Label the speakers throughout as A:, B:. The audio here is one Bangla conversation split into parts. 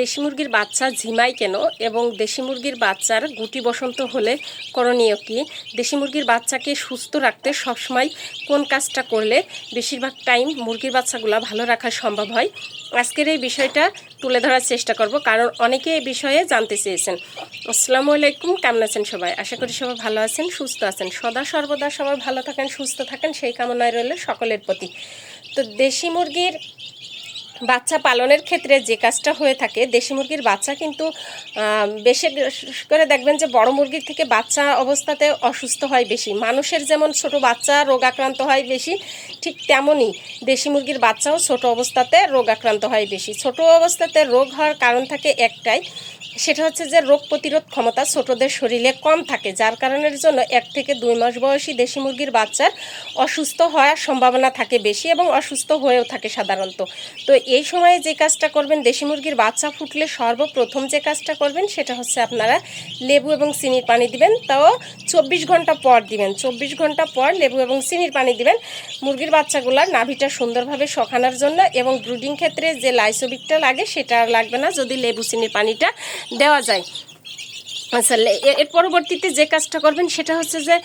A: দেশি মুরগির বাচ্চা ঝিমায় কেন? এবং দেশি মুরগির বাচ্চার গুটি বসন্ত হলে করণীয় কি? দেশি মুরগির বাচ্চাকে সুস্থ রাখতে সবসময় কোন কাজটা করলে বেশিরভাগ টাইম মুরগির বাচ্চাগুলো ভালো রাখা সম্ভব হয়? আজকের এই বিষয়টা তুলে ধরার চেষ্টা করব, কারণ অনেকে এই বিষয়ে জানতে চেয়েছেন। আসসালামু আলাইকুম, কেমন আছেন সবাই? আশা করি সবাই ভালো আছেন, সুস্থ আছেন। সদা সর্বদা সবাই ভালো থাকেন, সুস্থ থাকেন, সেই কামনায় রইল সকলের প্রতি। তো দেশি মুরগির বাচ্চা পালনের ক্ষেত্রে যে কাজটা হয়ে থাকে, দেশি মুরগির বাচ্চা কিন্তু বেশি করে দেখবেন যে বড় মুরগির থেকে বাচ্চা অবস্থাতে অসুস্থ হয় বেশি। মানুষের যেমন ছোট বাচ্চা রোগাক্রান্ত হয় বেশি, ঠিক তেমনই দেশি মুরগির বাচ্চাও ছোট অবস্থাতে রোগাক্রান্ত হয় বেশি। ছোট অবস্থাতে রোগ হওয়ার কারণ থাকে একটাই, সেটা হচ্ছে যে রোগ প্রতিরোধ ক্ষমতা ছোটদের শরীরে কম থাকে, যার কারণের জন্য এক থেকে দুই মাস বয়সী দেশি মুরগির বাচ্চার অসুস্থ হওয়ার সম্ভাবনা থাকে বেশি এবং অসুস্থ হয়েও থাকে সাধারণত। তো এই সময়ে যে কাজটা করবেন, দেশি মুরগির বাচ্চা ফুটলে সর্বপ্রথম যে কাজটা করবেন সেটা হচ্ছে আপনারা লেবু এবং চিনির পানি দিবেন। তাও চব্বিশ ঘণ্টা পর দিবেন। চব্বিশ ঘণ্টা পর লেবু এবং চিনির পানি দিবেন। মুরগির বাচ্চাগুলার নাভিটা সুন্দরভাবে শখানোর জন্য এবং ব্রুডিং ক্ষেত্রে যে লাইসোবিকটা লাগে সেটা লাগবে না যদি লেবু, চিনির পানিটা দেওয়া যায়। আচ্ছা এর পরবর্তীতে যে কাজটা করবেন সেটা হচ্ছে যে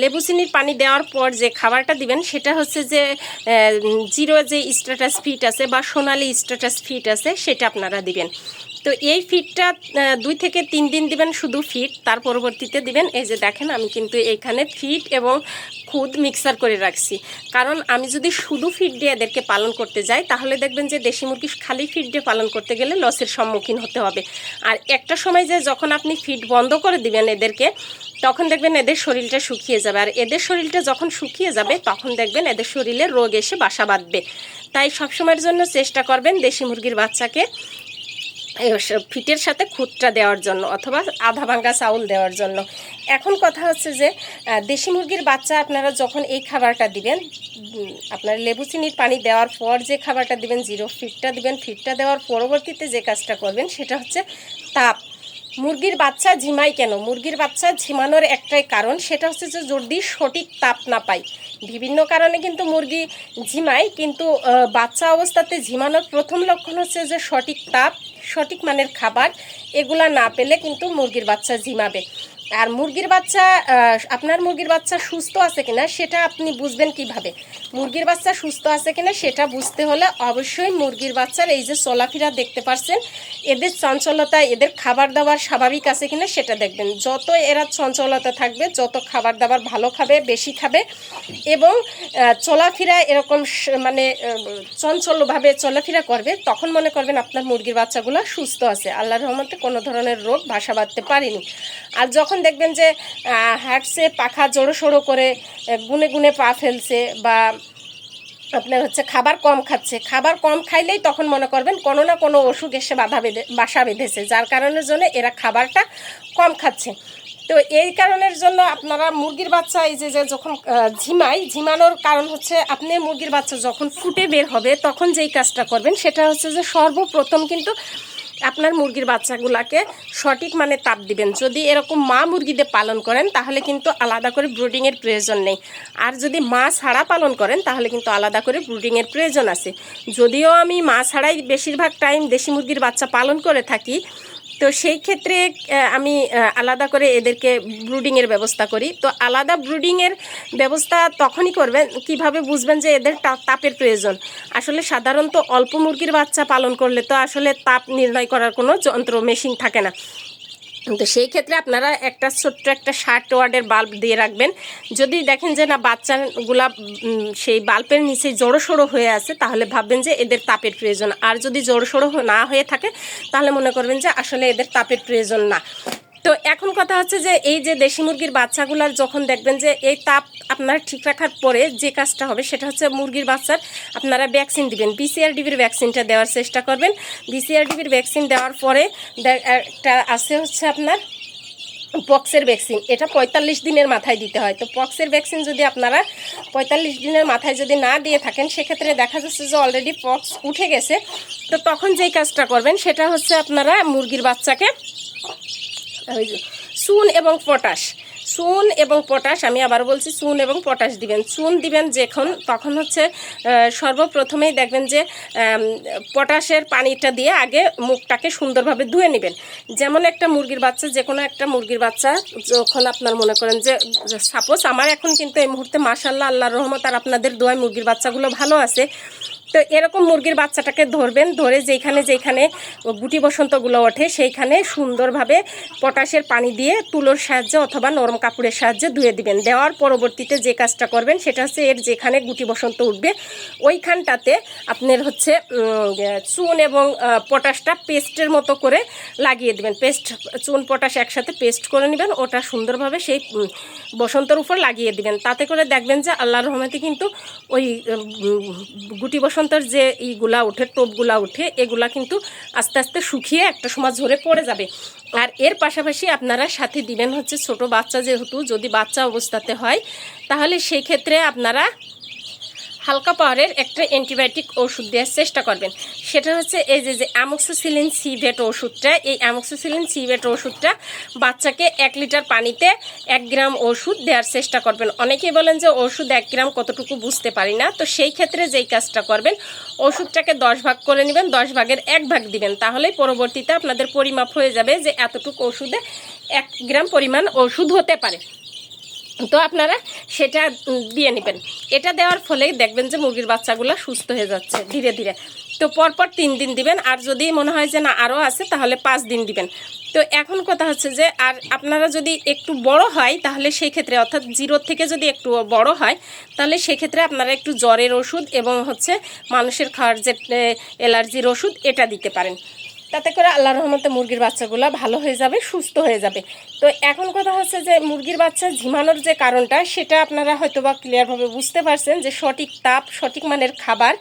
A: লেবু চিনির পানি দেওয়ার পর যে খাবারটা দিবেন, সেটা হচ্ছে যে জিরো যে স্ট্যাটাস ফিট আছে বা সোনালি স্ট্যাটাস ফিট আছে, সেটা আপনারা দিবেন। তো এই ফিটটা দুই থেকে তিন দিন দিবেন শুধু ফিট তার পরবর্তীতে দিবেন, এই যে দেখেন আমি কিন্তু এইখানে ফিট এবং খুদ মিক্সার করে রাখছি। কারণ আমি যদি শুধু ফিট দিয়ে এদেরকে পালন করতে যাই, তাহলে দেখবেন যে দেশি মুরগি খালি ফিট দিয়ে পালন করতে গেলে লসের সম্মুখীন হতে হবে। আর একটা সময় যে যখন আপনি ফিট বন্ধ করে দিবেন এদেরকে, তখন দেখবেন এদের শরীরটা শুকিয়ে যাবে। আর এদের শরীরটা যখন শুকিয়ে যাবে, তখন দেখবেন এদের শরীরে রোগ এসে বাসা বাঁধবে। তাই সবসময়ের জন্য চেষ্টা করবেন দেশি মুরগির বাচ্চাকে ফিটের সাথে খুঁতটা দেওয়ার জন্য অথবা আধা ভাঙ্গা চাউল দেওয়ার জন্য। এখন কথা হচ্ছে যে দেশি মুরগির বাচ্চা আপনারা যখন এই খাবারটা দিবেন আপনার লেবু চিনির পানি দেওয়ার পর যে খাবারটা দিবেন, জিরো ফিটটা দিবেন, ফিটটা দেওয়ার পরবর্তীতে যে কাজটা করবেন, সেটা হচ্ছে তাপ। মুরগির বাচ্চা ঝিমাই কেন? মুরগির বাচ্চা ঝিমানোর একটাই কারণ, সেটা হচ্ছে যে যদি সঠিক তাপ না পায়। বিভিন্ন কারণে কিন্তু মুরগি ঝিমায়, কিন্তু বাচ্চা অবস্থাতে ঝিমানোর প্রথম লক্ষণ হচ্ছে যে সঠিক তাপ সঠিক মানের খাবার এগুলা না পেলে কিন্তু মুরগির বাচ্চা ঝিমাবে। আর মুরগির বাচ্চা আপনার মুরগির বাচ্চা সুস্থ আছে কিনা সেটা আপনি বুঝবেন কীভাবে? মুরগির বাচ্চা সুস্থ আছে কিনা সেটা বুঝতে হলে অবশ্যই মুরগির বাচ্চার এই যে চলাফেরা দেখতে পারছেন, এদের চঞ্চলতা, এদের খাবার দাবার স্বাভাবিক আছে কিনা সেটা দেখবেন। যত এরা চঞ্চলতা থাকবে, যত খাবার দাবার ভালো খাবে, বেশি খাবে এবং চলাফেরা এরকম মানে চঞ্চলভাবে চলাফেরা করবে, তখন মনে করবেন আপনার মুরগির বাচ্চাগুলো সুস্থ আছে। আল্লাহ রহমতে কোনো ধরনের রোগ বাসা বাঁধতে পারেনি। আর যখন দেখবেন যে হাঁটছে, পাখা জোড়ো সড়ো করে গুনে গুনে পা ফেলছে বা আপনার হচ্ছে খাবার কম খাচ্ছে, খাবার কম খাইলেই তখন মনে করবেন কোনো না কোনো অসুখ এসে বাধা বেঁধে, বাসা বেঁধেছে, যার কারণের জন্য এরা খাবারটা কম খাচ্ছে। তো এই কারণের জন্য আপনারা মুরগির বাচ্চা, এই যে যখন ঝিমাই, ঝিমানোর কারণ হচ্ছে আপনি মুরগির বাচ্চা যখন ফুটে বের হবে, তখন যেই কাজটা করবেন সেটা হচ্ছে যে সর্বপ্রথম কিন্তু আপনার মুরগির বাচ্চাগুলাকে সঠিক মানে তাপ দিবেন। যদি এরকম মা মুরগিদের পালন করেন, তাহলে কিন্তু আলাদা করে ব্রুডিংয়ের প্রয়োজন নেই। আর যদি মা ছাড়া পালন করেন, তাহলে কিন্তু আলাদা করে ব্রুডিংয়ের প্রয়োজন আছে। যদিও আমি মা ছাড়াই বেশিরভাগ টাইম দেশি মুরগির বাচ্চা পালন করে থাকি তো সেই ক্ষেত্রে আমি আলাদা করে এদেরকে ব্রুডিংয়ের ব্যবস্থা করি। তো আলাদা ব্রুডিংয়ের ব্যবস্থা তখনই করবেন, কীভাবে বুঝবেন যে এদের তাপের প্রয়োজন? আসলে সাধারণত অল্প মুরগির বাচ্চা পালন করলে তো আসলে তাপ নির্ণয় করার কোনো যন্ত্র মেশিন থাকে না। তো সেই ক্ষেত্রে আপনারা একটা ছোট্ট একটা ষাট ওয়ার্ডের বাল্ব দিয়ে রাখবেন। যদি দেখেন যে না, বাচ্চাগুলা সেই বাল্বের নিচে জড়ো সড়ো হয়ে আছে, তাহলে ভাববেন যে এদের তাপের প্রয়োজন। আর যদি জড়ো সড়ো না হয়ে থাকে, তাহলে মনে করবেন যে আসলে এদের তাপের প্রয়োজন না। তো এখন কথা হচ্ছে যে এই যে দেশি মুরগির বাচ্চাগুলার যখন দেখবেন যে এই তাপ আপনার ঠিক রাখার পরে যে কাজটা হবে সেটা হচ্ছে মুরগির বাচ্চার আপনারা ভ্যাকসিন দিবেন। বিসিআরডিবির ভ্যাকসিনটা দেওয়ার চেষ্টা করবেন। বিসিআরডিবির ভ্যাকসিন দেওয়ার পরে একটা আছে হচ্ছে আপনার পক্সের ভ্যাকসিন এটা পঁয়তাল্লিশ দিনের মাথায় দিতে হয়। তো পক্সের ভ্যাকসিন যদি আপনারা পঁয়তাল্লিশ দিনের মাথায় যদি না দিয়ে থাকেন, সেক্ষেত্রে দেখা যাচ্ছে যে অলরেডি পক্স উঠে গেছে। তো তখন যেই কাজটা করবেন, সেটা হচ্ছে আপনারা মুরগির বাচ্চাকে ওই চুন এবং পটাশ। চুন এবং পটাশ, আমি আবার বলছি চুন এবং পটাশ দিবেন। চুন দিবেন যখন, তখন হচ্ছে সর্বপ্রথমেই দেখবেন যে পটাশের পানিটা দিয়ে আগে মুখটাকে সুন্দরভাবে ধুয়ে নেবেন। যেমন একটা মুরগির বাচ্চা, যে কোনো একটা মুরগির বাচ্চা, যখন আপনার মনে করেন যে সাপোজ আমার এখন কিন্তু এই মুহূর্তে মাসাল্লাহ আল্লাহর রহমত আর আপনাদের দোয়ায় মুরগির বাচ্চাগুলো ভালো আছে তো এরকম মুরগির বাচ্চাটাকে ধরবেন ধরে যেখানে যেখানে গুটি বসন্তগুলো ওঠে সেইখানে সুন্দরভাবে পটাশের পানি দিয়ে তুলোর সাহায্যে অথবা নরম কাপড়ের সাহায্যে ধুয়ে দিবেন। দেওয়ার পরবর্তীতে যে কাজটা করবেন সেটা হচ্ছে এর যেখানে গুটি বসন্ত উঠবে ওইখানটাতে আপনার হচ্ছে চুন এবং পটাশটা পেস্টের মতো করে লাগিয়ে দেবেন। পেস্ট চুন পটাশ একসাথে পেস্ট করে নেবেন ওটা সুন্দরভাবে সেই বসন্তর উপর লাগিয়ে দিবেন। তাতে করে দেখবেন যে আল্লাহর রহমতে কিন্তু ওই উম, বসন্তর যে ইগুলা ওঠে, টোপগুলা উঠে এগুলা কিন্তু আস্তে আস্তে শুকিয়ে একটা সময় ঝরে পড়ে যাবে। আর এর পাশাপাশি আপনারা সাথে দিবেন হচ্ছে ছোট বাচ্চা যেহেতু, যদি বাচ্চা অবস্থাতে হয়, তাহলে সেই ক্ষেত্রে আপনারা হালকা পাওয়ারের একটা অ্যান্টিবায়োটিক ওষুধ দেওয়ার চেষ্টা করবেন। সেটা হচ্ছে এই যে যে অ্যামোক্সিসিলিন সিভেট ওষুধটা, এই অ্যামোক্সিসিলিন সিভেট ওষুধটা বাচ্চাকে এক লিটার পানিতে এক গ্রাম ওষুধ দেওয়ার চেষ্টা করবেন। অনেকেই বলেন যে ওষুধ এক গ্রাম কতটুকু বুঝতে পারি না। তো সেই ক্ষেত্রে যেই কাজটা করবেন, ওষুধটাকে দশ ভাগ করে নেবেন, দশ ভাগের এক ভাগ দিবেন। তাহলেই পরবর্তীতে আপনাদের পরিমাপ হয়ে যাবে যে এতটুকু ওষুধে এক গ্রাম পরিমাণ ওষুধ হতে পারে। তো আপনারা সেটা দিয়ে নেবেন। এটা দেওয়ার ফলেই দেখবেন যে মুরগির বাচ্চাগুলো সুস্থ হয়ে যাচ্ছে ধীরে ধীরে। তো পরপর তিন দিন দিবেন, আর যদি মনে হয় যে না, আরও আছে, তাহলে পাঁচ দিন দিবেন। তো এখন কথা হচ্ছে যে, আর আপনারা যদি একটু বড় হয়, তাহলে সেই ক্ষেত্রে, অর্থাৎ জিরো থেকে যদি একটু বড় হয়, তাহলে সেক্ষেত্রে আপনারা একটু জ্বরের ওষুধ এবং হচ্ছে মানুষের খাওয়ার যে অ্যালার্জির ওষুধ, এটা দিতে পারেন। তাতে করে আল্লাহ রহমতে মুরগির বাচ্চাগুলো ভালো হয়ে যাবে, সুস্থ হয়ে যাবে। তো এখন কথা হচ্ছে যে মুরগির বাচ্চা ঝিমানোর যে কারণটা, সেটা আপনারা হয়তো বা ক্লিয়ারভাবে বুঝতে পারছেন যে সঠিক তাপ, সঠিক মানের খাবার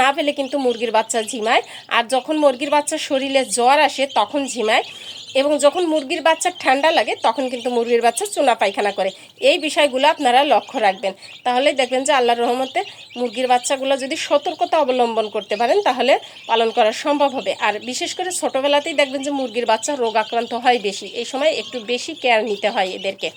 A: না পেলে কিন্তু মুরগির বাচ্চা ঝিমায়। আর যখন মুরগির বাচ্চা শরীরে জ্বর আসে, তখন ঝিমায়। এবং যখন মুরগির বাচ্চা ঠান্ডা লাগে, তখন কিন্তু মুরগির বাচ্চা চুনা পায়খানা করে। এই বিষয়গুলো আপনারা লক্ষ্য রাখবেন। তাহলে দেখবেন যে আল্লাহর রহমতে মুরগির বাচ্চাগুলো যদি সতর্কতা অবলম্বন করতে পারেন, তাহলে পালন করা সম্ভব হবে। আর বিশেষ করে ছোটোবেলাতেই দেখবেন যে মুরগির বাচ্চা রোগ আক্রান্ত হয় বেশি। এই সময় একটু বেশি কেয়ার নিতে হয় এদেরকে।